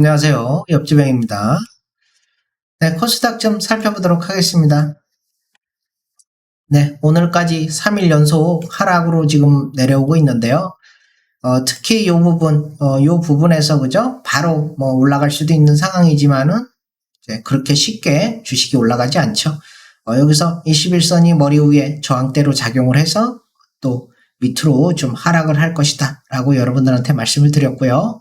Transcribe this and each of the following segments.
안녕하세요. 옆집행입니다. 네, 코스닥 좀 살펴보도록 하겠습니다. 네, 오늘까지 3일 연속 하락으로 지금 내려오고 있는데요. 어, 특히 이 부분, 어, 요 부분에서 그죠? 바로 뭐 올라갈 수도 있는 상황이지만은 그렇게 쉽게 주식이 올라가지 않죠. 어, 여기서 21선이 머리 위에 저항대로 작용을 해서 또 밑으로 좀 하락을 할 것이다 라고 여러분들한테 말씀을 드렸고요.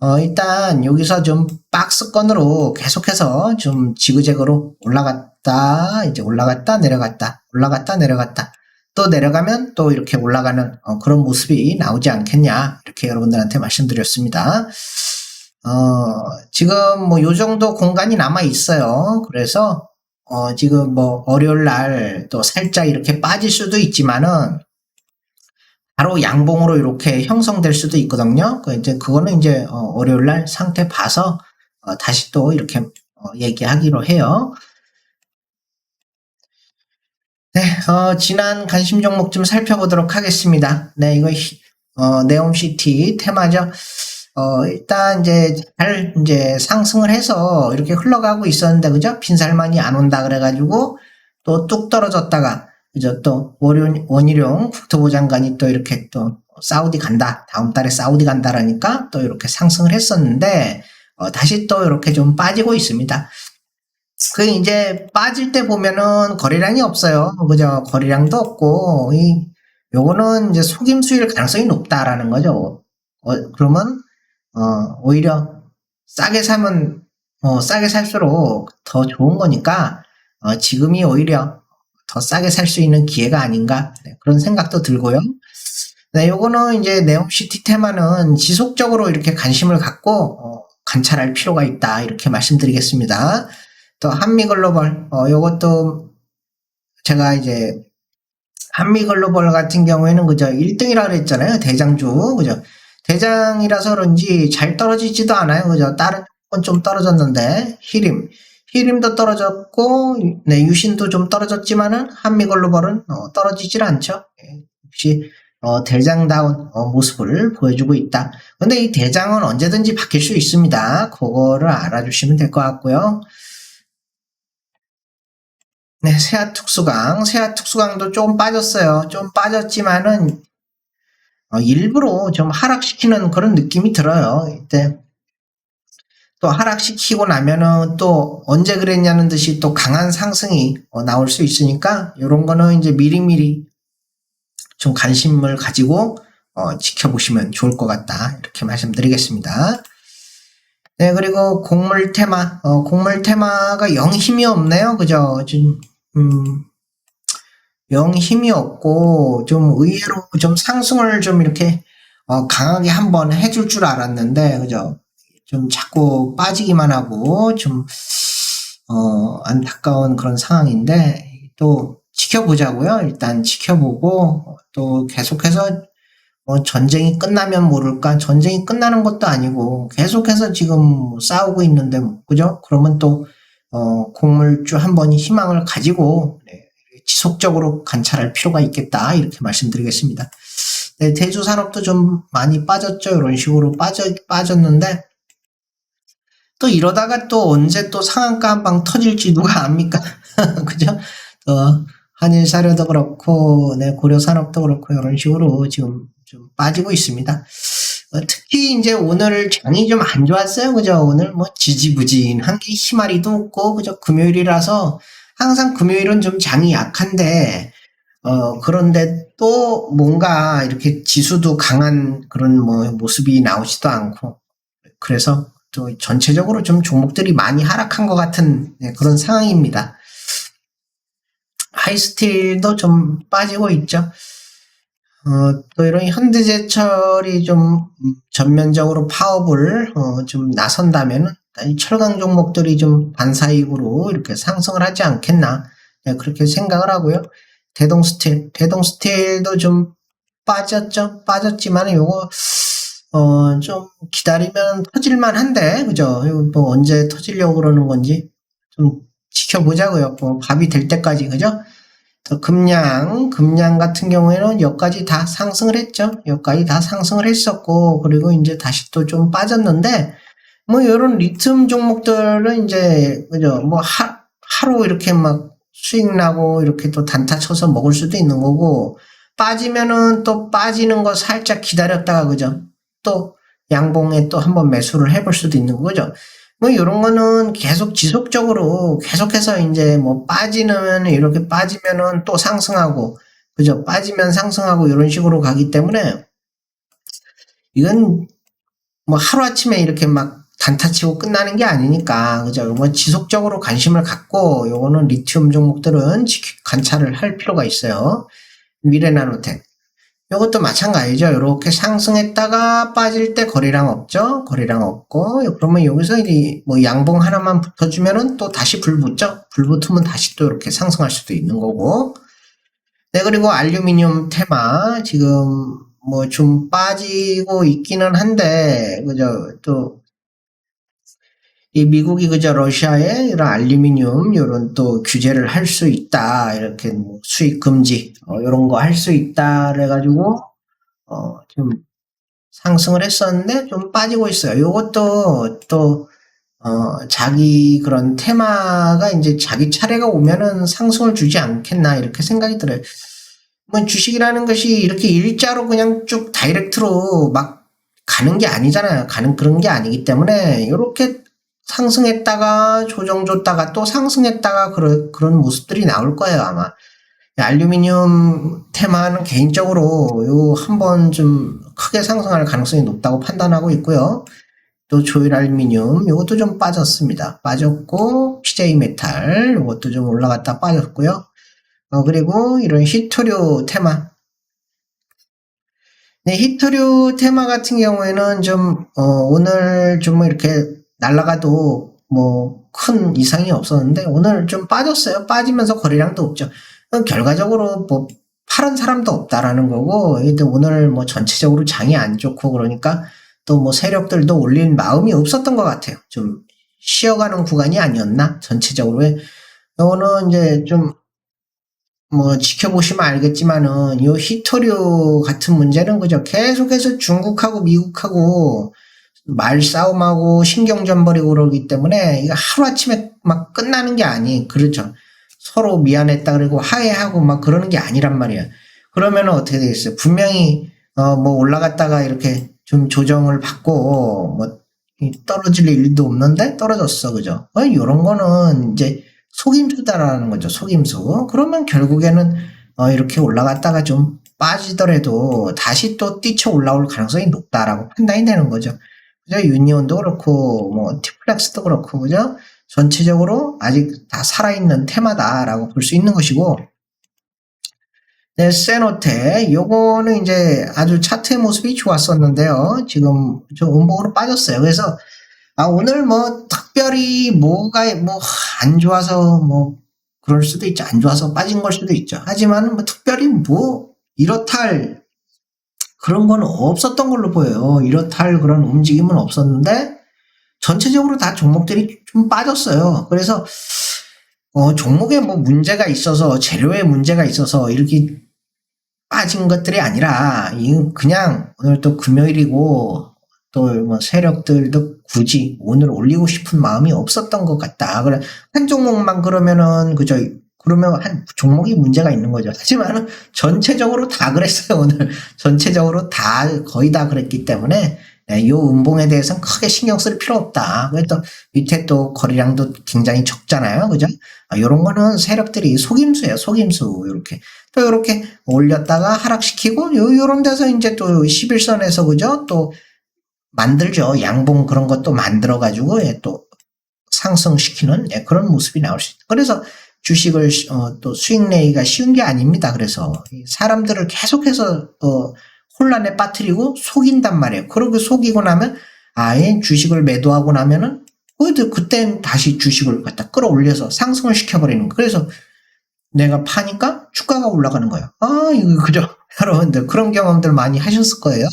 어, 일단 여기서 좀 박스권으로 계속해서 좀 지그재그로 올라갔다, 이제 올라갔다, 내려갔다, 올라갔다, 내려갔다. 또 내려가면 또 이렇게 올라가는 어, 그런 모습이 나오지 않겠냐. 이렇게 여러분들한테 말씀드렸습니다. 어, 지금 뭐 요 정도 공간이 남아 있어요. 그래서 어, 지금 뭐 월요일 날 또 살짝 이렇게 빠질 수도 있지만은 바로 양봉으로 이렇게 형성될 수도 있거든요. 그 이제 그거는 이제 어, 월요일 날 상태 봐서 어, 다시 또 이렇게 어, 얘기하기로 해요. 네, 어, 지난 관심 종목 좀 살펴보도록 하겠습니다. 네, 이거 히- 어, 네옴시티 테마죠. 어, 일단 이제 잘 이제 상승을 해서 이렇게 흘러가고 있었는데 그죠? 빈살만이 안 온다 그래가지고 또 뚝 떨어졌다가 그죠? 또 원일, 원희룡 국토부 장관이 또 이렇게 또 사우디 간다. 다음 달에 사우디 간다라니까 또 이렇게 상승을 했었는데 어, 다시 또 이렇게 좀 빠지고 있습니다. 그 이제 빠질 때 보면은 거래량이 없어요. 그죠? 거래량도 없고 이 요거는 이제 속임수일 가능성이 높다라는 거죠. 어, 그러면 어, 오히려 싸게 사면 어, 싸게 살수록 더 좋은 거니까 어, 지금이 오히려 더 싸게 살 수 있는 기회가 아닌가 네, 그런 생각도 들고요. 네, 요거는 이제 네옴시티 테마는 지속적으로 이렇게 관심을 갖고 어, 관찰할 필요가 있다 이렇게 말씀드리겠습니다. 또 한미 글로벌 어, 요것도 제가 이제 한미 글로벌 같은 경우에는 그저 1등이라 그랬잖아요 대장주 그죠 대장이라서 그런지 잘 떨어지지도 않아요 그죠 다른 건 좀 떨어졌는데 히림 히림도 떨어졌고 네 유신도 좀 떨어졌지만은 한미 글로벌은 어, 떨어지질 않죠 예, 역시 어, 대장다운 어, 모습을 보여주고 있다 근데 이 대장은 언제든지 바뀔 수 있습니다 그거를 알아주시면 될 것 같고요 네, 세아 특수강. 세아 특수강도 좀 빠졌어요. 좀 빠졌지만은, 어, 일부러 좀 하락시키는 그런 느낌이 들어요. 이때. 또 하락시키고 나면은 또 언제 그랬냐는 듯이 또 강한 상승이 어, 나올 수 있으니까, 요런 거는 이제 미리미리 좀 관심을 가지고, 어, 지켜보시면 좋을 것 같다. 이렇게 말씀드리겠습니다. 네, 그리고 곡물 테마, 어, 곡물 테마가 영 힘이 없네요. 그죠? 지금, 음, 영 힘이 없고, 좀 의외로 좀 상승을 좀 이렇게, 어, 강하게 한번 해줄 줄 알았는데, 그죠? 좀 자꾸 빠지기만 하고, 좀, 어, 안타까운 그런 상황인데, 또 지켜보자고요. 일단 지켜보고, 또 계속해서 뭐 전쟁이 끝나면 모를까 전쟁이 끝나는 것도 아니고 계속해서 지금 싸우고 있는데 뭐, 그죠? 그러면 또 어, 곡물주 한 번이 희망을 가지고 네, 지속적으로 관찰할 필요가 있겠다 이렇게 말씀드리겠습니다. 네, 대주 산업도 좀 많이 빠졌죠. 이런 식으로 빠져 빠졌는데 또 이러다가 또 언제 또 상한가 한 방 터질지 누가 압니까? 그죠? 어, 한일 사료도 그렇고, 네, 고려 산업도 그렇고, 이런 식으로 지금 좀 빠지고 있습니다. 어, 특히 이제 오늘 장이 좀 안 좋았어요. 그죠? 오늘 뭐 지지부진한 게 희마리도 없고, 그죠? 금요일이라서 항상 금요일은 좀 장이 약한데, 어, 그런데 또 뭔가 이렇게 지수도 강한 그런 뭐 모습이 나오지도 않고, 그래서 또 전체적으로 좀 종목들이 많이 하락한 것 같은 네, 그런 상황입니다. 하이스틸도 좀 빠지고 있죠. 어, 또 이런 현대제철이 좀 음, 전면적으로 파업을 어, 좀 나선다면 이 철강 종목들이 좀 반사이익으로 이렇게 상승을 하지 않겠나 네, 그렇게 생각을 하고요. 대동스틸, 대동스틸도 좀 빠졌죠. 빠졌지만 요거 어, 좀 기다리면 터질만 한데 그죠? 뭐 언제 터지려고 그러는 건지 좀 지켜보자고요. 뭐 밥이 될 때까지 그죠? 또 금양, 금양 같은 경우에는 여기까지 다 상승을 했죠. 여기까지 다 상승을 했었고, 그리고 이제 다시 또 좀 빠졌는데, 뭐 이런 리튬 종목들은 이제 그죠 뭐 하, 하루 이렇게 막 수익 나고 이렇게 또 단타 쳐서 먹을 수도 있는 거고 빠지면은 또 빠지는 거 살짝 기다렸다가 그죠 또 양봉에 또 한번 매수를 해볼 수도 있는 거죠. 뭐 이런 거는 계속 지속적으로 계속해서 이제 뭐 빠지는 이렇게 빠지면은 또 상승하고 그죠? 빠지면 상승하고 이런 식으로 가기 때문에 이건 뭐 하루아침에 이렇게 막 단타치고 끝나는 게 아니니까 그죠? 뭐 지속적으로 관심을 갖고 요거는 리튬 종목들은 관찰을 할 필요가 있어요. 미래나노텍 요것도 마찬가지죠. 이렇게 상승했다가 빠질 때 거리랑 없죠? 거리랑 없고 그러면 여기서 뭐 양봉 하나만 붙어주면은 또 다시 불 붙죠? 불 붙으면 다시 또 이렇게 상승할 수도 있는 거고. 네 그리고 알루미늄 테마. 지금 뭐 좀 빠지고 있기는 한데 그죠? 또 이 미국이 그저 러시아에 이런 알루미늄 이런 또 규제를 할 수 있다 이렇게 뭐 수입 금지 어, 이런 거 할 수 있다 그래가지고 어, 좀 상승을 했었는데 좀 빠지고 있어요. 요것도 또 어, 자기 그런 테마가 이제 자기 차례가 오면은 상승을 주지 않겠나 이렇게 생각이 들어요. 뭐 주식이라는 것이 이렇게 일자로 그냥 쭉 다이렉트로 막 가는 게 아니잖아요. 가는 그런 게 아니기 때문에 이렇게 상승했다가 조정 줬다가 또 상승했다가 그런 그런 모습들이 나올 거예요 아마. 알루미늄 테마는 개인적으로 요 한 번 좀 크게 상승할 가능성이 높다고 판단하고 있고요. 또 조일 알루미늄 요것도 좀 빠졌습니다. 빠졌고 CJ 메탈 요것도 좀 올라갔다 빠졌고요. 어, 그리고 이런 히토류 테마 네, 히토류 테마 같은 경우에는 좀, 어, 오늘 좀 이렇게 날아가도 뭐 큰 이상이 없었는데 오늘 좀 빠졌어요. 빠지면서 거래량도 없죠. 그럼 결과적으로 뭐 파는 사람도 없다라는 거고, 오늘 뭐 전체적으로 장이 안 좋고 그러니까 또 뭐 세력들도 올릴 마음이 없었던 것 같아요. 좀 쉬어가는 구간이 아니었나? 전체적으로. 이거는 이제 좀 뭐 지켜보시면 알겠지만은 요 히토류 같은 문제는 그죠 계속해서 중국하고 미국하고 말싸움하고 신경전 벌이고 그러기 때문에 이거 하루아침에 막 끝나는 게 아니 그렇죠 서로 미안했다 그리고 화해하고 막 그러는 게 아니란 말이야 그러면은 어떻게 되겠어요 분명히 어 뭐 올라갔다가 이렇게 좀 조정을 받고 뭐이 떨어질 일도 없는데 떨어졌어 그죠 어, 요런 거는 이제 속임수다라는 거죠. 속임수. 그러면 결국에는 어, 이렇게 올라갔다가 좀 빠지더라도 다시 또 뛰쳐 올라올 가능성이 높다라고 판단이 되는 거죠. 그죠? 유니온도 그렇고 뭐 티플렉스도 그렇고 그죠? 전체적으로 아직 다 살아있는 테마다라고 볼 수 있는 것이고 네, 세노테 요거는 이제 아주 차트의 모습이 좋았었는데요. 지금 좀 음봉으로 빠졌어요. 그래서 아, 오늘 뭐 특별히 뭐가 뭐 안 좋아서 뭐 그럴 수도 있죠. 안 좋아서 빠진 걸 수도 있죠. 하지만 뭐 특별히 뭐 이렇다 할 그런 건 없었던 걸로 보여요. 이렇다 할 그런 움직임은 없었는데 전체적으로 다 종목들이 좀 빠졌어요. 그래서 어, 종목에 뭐 문제가 있어서 재료에 문제가 있어서 이렇게 빠진 것들이 아니라 이 그냥 오늘 또 금요일이고 또 뭐 세력들도 굳이 오늘 올리고 싶은 마음이 없었던 것 같다. 그래 한 종목만 그러면은 그저 그러면 한 종목이 문제가 있는 거죠. 하지만 전체적으로 다 그랬어요. 오늘 전체적으로 다 거의 다 그랬기 때문에 네, 이 음봉에 대해서는 크게 신경 쓸 필요 없다. 그래서 또 밑에 또 거래량도 굉장히 적잖아요. 그죠? 아, 요런 거는 세력들이 속임수예요. 속임수. 이렇게. 또 이렇게 올렸다가 하락시키고 요, 요런 데서 이제 또 11선에서 그죠? 또 만들죠. 양봉 그런 것도 만들어가지고 예, 또 상승시키는 예, 그런 모습이 나올 수 있다. 그래서 주식을 어, 또 수익 내기가 쉬운 게 아닙니다. 그래서 사람들을 계속해서 어, 혼란에 빠뜨리고 속인단 말이에요. 그러고 속이고 나면 아예 주식을 매도하고 나면은 그땐 다시 주식을 갖다 끌어올려서 상승을 시켜버리는 거. 그래서 내가 파니까 주가가 올라가는 거예요. 아 이거 그죠? 여러분들 그런 경험들 많이 하셨을 거예요.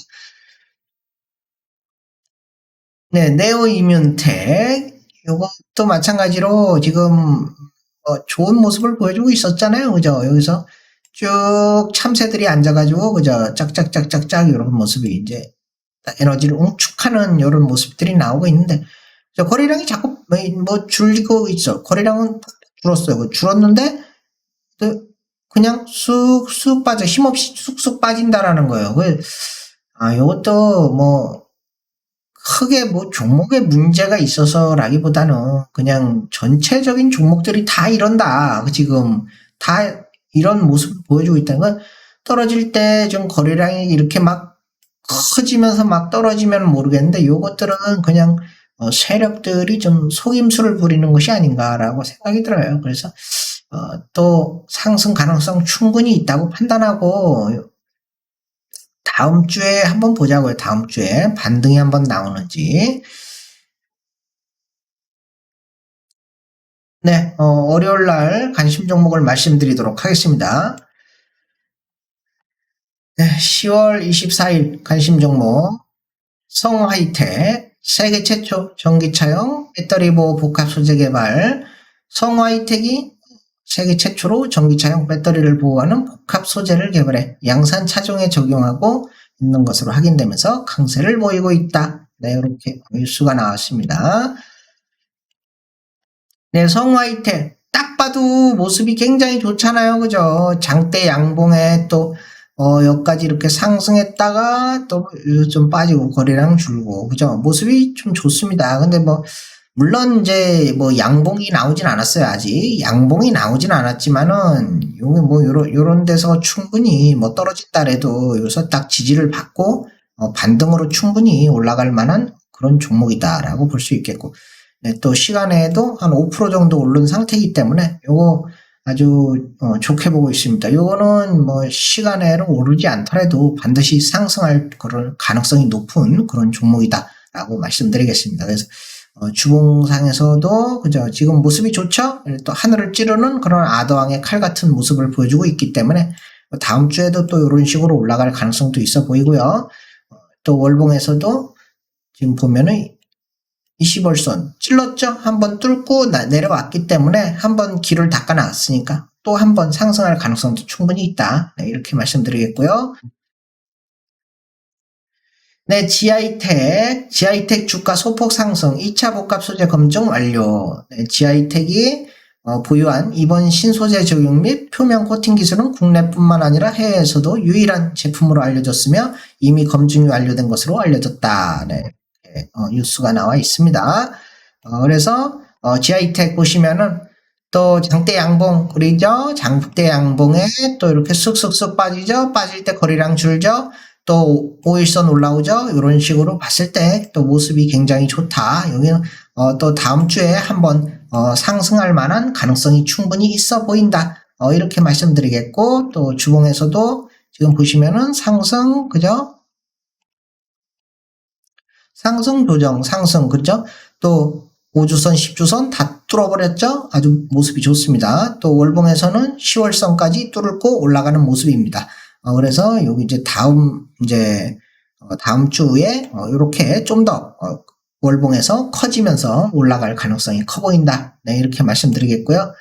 네, 네오 이뮨텍 이것도 마찬가지로 지금 어, 좋은 모습을 보여주고 있었잖아요, 그죠? 여기서 쭉 참새들이 앉아가지고 그죠? 짝짝짝짝짝 이런 모습이 이제 에너지를 웅축하는 이런 모습들이 나오고 있는데 저 거래량이 자꾸 뭐 줄고 있어. 거래량은 줄었어요. 그 줄었는데 또 그냥 쑥쑥 빠져 힘없이 쑥쑥 빠진다라는 거예요. 그, 아, 요것도 뭐 크게 뭐 종목에 문제가 있어서라기보다는 그냥 전체적인 종목들이 다 이런다. 지금 다 이런 모습을 보여주고 있다는 건 떨어질 때 좀 거래량이 이렇게 막 커지면서 막 떨어지면 모르겠는데 요것들은 그냥 어, 세력들이 좀 속임수를 부리는 것이 아닌가라고 생각이 들어요. 그래서 어, 또 상승 가능성 충분히 있다고 판단하고 다음 주에 한번 보자고요. 다음 주에 반등이 한번 나오는지. 네, 어, 월요일 날 관심 종목을 말씀드리도록 하겠습니다. 네, 10월 24일 관심 종목 성하이텍 세계 최초 전기차용 배터리 보호 복합 소재 개발 성하이텍이 세계 최초로 전기차용 배터리를 보호하는 복합 소재를 개발해 양산 차종에 적용하고 있는 것으로 확인되면서 강세를 보이고 있다. 네, 이렇게 뉴스가 나왔습니다. 네, 성화이텍 딱 봐도 모습이 굉장히 좋잖아요. 그죠? 장대 양봉에 또 어, 여기까지 이렇게 상승했다가 또 좀 빠지고 거래량 줄고 그죠? 모습이 좀 좋습니다. 근데 뭐 물론 이제 뭐 양봉이 나오진 않았어요 아직 양봉이 나오진 않았지만은 요게 뭐 요런 요런 데서 충분히 뭐 떨어진다래도 여기서 딱 지지를 받고 어, 반등으로 충분히 올라갈 만한 그런 종목이다라고 볼 수 있겠고 네, 또 시간에도 한 5% 정도 오른 상태이기 때문에 요거 아주 어, 좋게 보고 있습니다. 요거는 뭐 시간에는 오르지 않더라도 반드시 상승할 그런 가능성이 높은 그런 종목이다라고 말씀드리겠습니다. 그래서 어, 주봉상에서도 그죠 지금 모습이 좋죠. 또 하늘을 찌르는 그런 아더왕의 칼 같은 모습을 보여주고 있기 때문에 다음 주에도 또 이런 식으로 올라갈 가능성도 있어 보이고요. 어, 또 월봉에서도 지금 보면은 20월선 찔렀죠? 한번 뚫고 나- 내려왔기 때문에 한번 길을 닦아 놨으니까 또 한번 상승할 가능성도 충분히 있다. 네, 이렇게 말씀드리겠고요. 네, 지아이텍, 지아이텍 주가 소폭 상승, 2차 복합 소재 검증 완료. 네, 지아이텍이 어, 보유한 이번 신소재 적용 및 표면 코팅 기술은 국내뿐만 아니라 해외에서도 유일한 제품으로 알려졌으며 이미 검증이 완료된 것으로 알려졌다. 네, 이렇게, 어, 뉴스가 나와 있습니다. 어, 그래서 어, 지아이텍 보시면은 또 장대 양봉 그리죠? 장대 양봉에 또 이렇게 쑥쑥쑥 빠지죠? 빠질 때 거리랑 줄죠? 또 5일선 올라오죠? 이런 식으로 봤을 때 또 모습이 굉장히 좋다. 여기는 어, 또 다음 주에 한번 어, 상승할 만한 가능성이 충분히 있어 보인다. 어, 이렇게 말씀드리겠고 또 주봉에서도 지금 보시면은 상승 그죠? 상승 조정 상승 그죠? 또 5주선 10주선 다 뚫어버렸죠? 아주 모습이 좋습니다. 또 월봉에서는 10월선까지 뚫고 올라가는 모습입니다. 어, 그래서 여기 이제 다음 이제 어, 다음 주에 어, 이렇게 좀더 월봉에서 커지면서 올라갈 가능성이 커 보인다. 네 이렇게 말씀드리겠고요.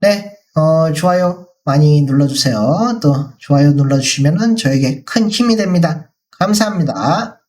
네 어, 좋아요 많이 눌러주세요. 또 좋아요 눌러주시면은 저에게 큰 힘이 됩니다. 감사합니다.